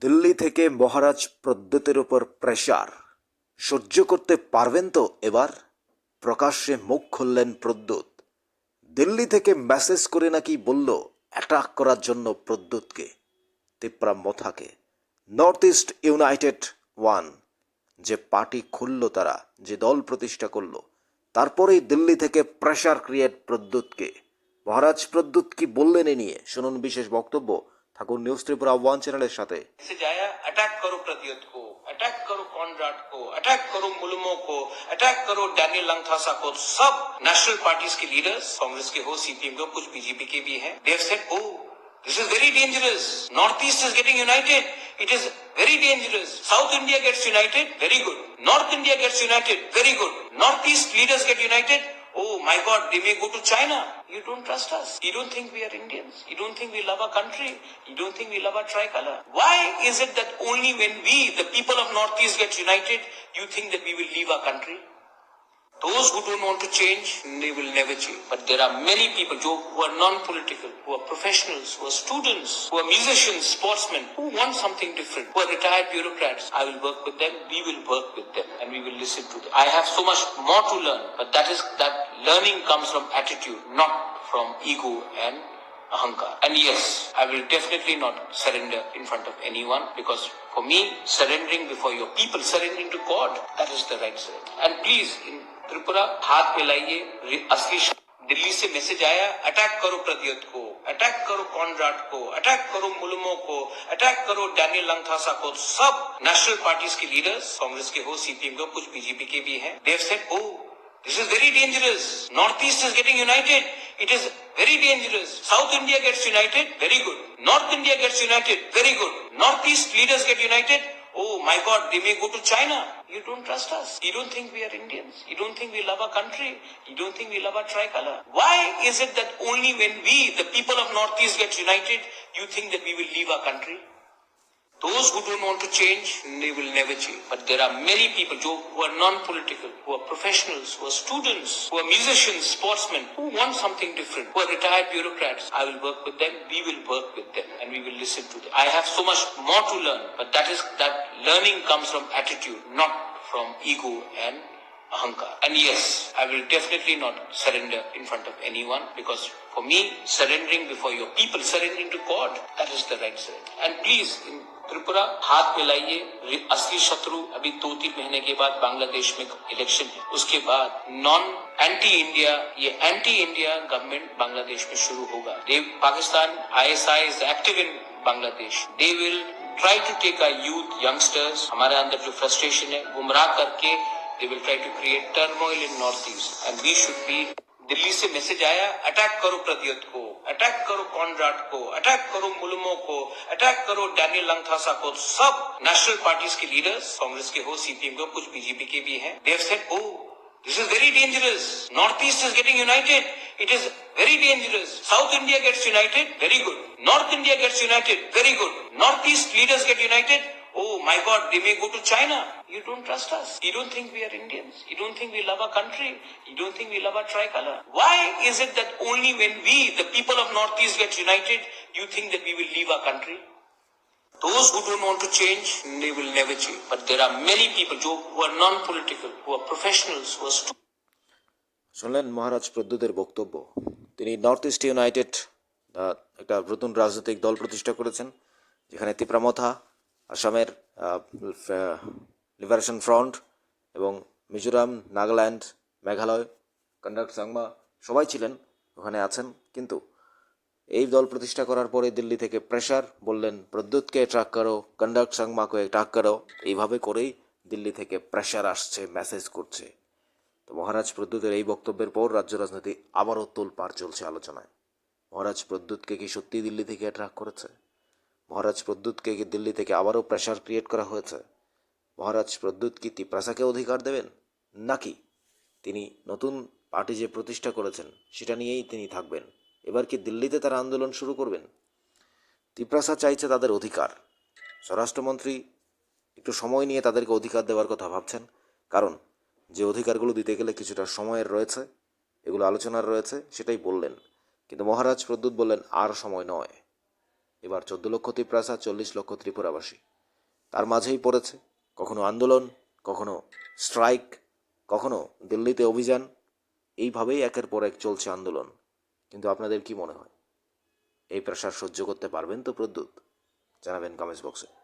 দিল্লি থেকে মহারাজ প্রদ্যুতের ওপর প্রেশার সহ্য করতে পারবেন তো এবার? প্রকাশ্যে মুখ খুললেন প্রদ্যুৎ। দিল্লি থেকে মেসেজ করে নাকি বলল অ্যাটাক করার জন্য প্রদ্যুৎকে। তিপ্রা মথাকে। নর্থ ইস্ট ইউনাইটেড ওয়ান যে পার্টি খুলল তারা, যে দল প্রতিষ্ঠা করল, তারপরেই দিল্লি থেকে প্রেশার ক্রিয়েট প্রদ্যুৎকে। মহারাজ প্রদ্যুৎ কি বললেন এ নিয়ে? শুনুন বিশেষ বক্তব্য। ঠাকুর নিউজ ত্রিপুরা ওয়ান চ্যানেলের সাথে मैसेज आया अटैक करो प्रद्युत को अटैक करो कॉनराड को अटैक करो मुलमो को अटैक करो डैनियल लंगथासा को सब नेशनल पार्टीज के लीडर्स कांग्रेस के हो सीपीएम के हो, कुछ बीजेपी के भी हैं they have said oh this is very dangerous north east is getting united it is very dangerous south India gets united very good north India gets united very good north east leaders get united Oh my God, they may go to China. You don't trust us. You don't think we are Indians. You don't think we love our country. You don't think we love our tricolor. Why is it that only when we, the people of Northeast, get united, you think that we will leave our country? Those who don't want to change, they will never change. But there are many people who are non-political, who are professionals, who are students, who are musicians, sportsmen, who want something different, who are retired bureaucrats. I will work with them. We will work with them, and we will listen to them. I have so much more to learn, but that is that learning comes from attitude, not from ego and ahankar. And yes, I will definitely not surrender in front of anyone because for me, surrendering before your people, surrendering to God, that is the right surrender. And please, in Tripura हाथ मिलाइए रि- असली श- दिल्ली से message आया attack करो प्रद्युत को attack करो Conrad को अटैक करो मुलमो को अटैक करो डैनियल लंगथासा को सब नेशनल पार्टीज के लीडर्स कांग्रेस के हो सीपीएम के हो, कुछ बीजेपी के भी हैं they have said oh This is very dangerous. Northeast is getting united. It is very dangerous. South India gets united. Very good. North India gets united. Very good. Northeast leaders get united. Oh my God, they may go to China. You don't trust us. You don't think we are Indians. You don't think we love our country. You don't think we love our tricolor. Why is it that only when we, the people of Northeast, get united, you think that we will leave our country? Those who don't want to change, they will never change. But there are many people who are non-political, who are professionals, who are students, who are musicians, sportsmen, who want something different, who are retired bureaucrats. I will work with them. We will work with them, and we will listen to them. I have so much more to learn, but that is that learning comes from attitude, not from ego and अहंकार and yes I will definitely not surrender in front of anyone because for me surrendering before your people surrendering to God that is the right surrender and please in Tripura हाथ मिलाइए असली शत्रु, अभी दो तीन महीने के बाद बांग्लादेश में इलेक्शन है। उसके बाद नॉन एंटी इंडिया ये एंटी इंडिया गवर्नमेंट बांग्लादेश में शुरू होगा। They Pakistan ISI is active in Bangladesh. They will try to take our youth youngsters हमारे अंदर जो फ्रस्ट्रेशन है, गुमराह करके they will try to create turmoil in north east and we should be Delhi से मैसेज आया attack करो प्रद्युत को अटैक करो कॉनराड को अटैक करो मुलमो को अटैक करो डैनियल लंगथासा को. सब नेशनल पार्टीज़ के लीडर्स कांग्रेस के हो सीपीएम के हो, कुछ बीजेपी के भी हैं they have said oh this is very dangerous north east is getting united it is very dangerous south India gets united very good north India gets united very good north east leaders get united Oh my God, they may go to China. You don't trust us. You don't think we are Indians. You don't think we love our country. You don't think we love our tricolor. Why is it that only when we, the people of Northeast, get united, you think that we will leave our country? Those who don't want to change, they will never change. But there are many people who are non-political, who are professionals, who are students. শুনলেন মহারাজ প্রদ্যুতের বক্তব্য তিনি north east United একটা নতুন রাজনৈতিক দল প্রতিষ্ঠা করেছেন যেখানে তিপ্রামথা আসামের লিবারেশন ফ্রন্ট এবং মিজোরাম, নাগাল্যান্ড, মেঘালয় কন্ডাক্ট সাংমা সবাই ছিলেন, ওখানে আছেন। কিন্তু এই দল প্রতিষ্ঠা করার পরে দিল্লি থেকে প্রেশার বললেন, প্রদ্যুৎকে ট্রাক করো কন্ডাক্ট সাংমাকে ট্রাক করো। এইভাবে করেই দিল্লি থেকে প্রেশার আসছে মেসেজ করছে। তো মহারাজ প্রদ্যুতের এই বক্তব্যের পর রাজ্য রাজনীতি আবারও তোলপাড় চলছে আলোচনায়। মহারাজ প্রদ্যুৎকে কি সত্যি দিল্লি থেকে অ্যাট্রাক করেছে? মহারাজ প্রদ্যুৎকে কি দিল্লি থেকে আবারও প্রেশার ক্রিয়েট করা হয়েছে? মহারাজ প্রদ্যুৎ কি তিপ্রাসাকে অধিকার দেবেন? নাকি তিনি নতুন পার্টি যে প্রতিষ্ঠা করেছেন, সেটা নিয়েই তিনি থাকবেন। এবার কি দিল্লিতে তারা আন্দোলন শুরু করবেন? তিপ্রাসা চাইছে তাদের অধিকার। স্বরাষ্ট্রমন্ত্রী একটু সময় নিয়ে তাদেরকে অধিকার দেওয়ার কথা ভাবছেন। কারণ যে অধিকারগুলো দিতে গেলে কিছুটা সময়ের রয়েছে, এগুলো আলোচনার রয়েছে, সেটাই বললেন। কিন্তু মহারাজ প্রদ্যুৎ বললেন, আর সময় নয়। এবার চোদ্দ লক্ষ ত্রিপ্রাসা চল্লিশ লক্ষ ত্রিপুরাবাসী। তার মাঝেই পড়েছে, কখনো আন্দোলন, কখনো স্ট্রাইক, কখনো দিল্লিতে অভিযান। এইভাবেই একের পর এক চলছে আন্দোলন। কিন্তু আপনাদের কি মনে হয়? এই প্রেশার সহ্য করতে পারবেন তো প্রদ্যুৎ? জানাবেন কমেন্টস বক্সে।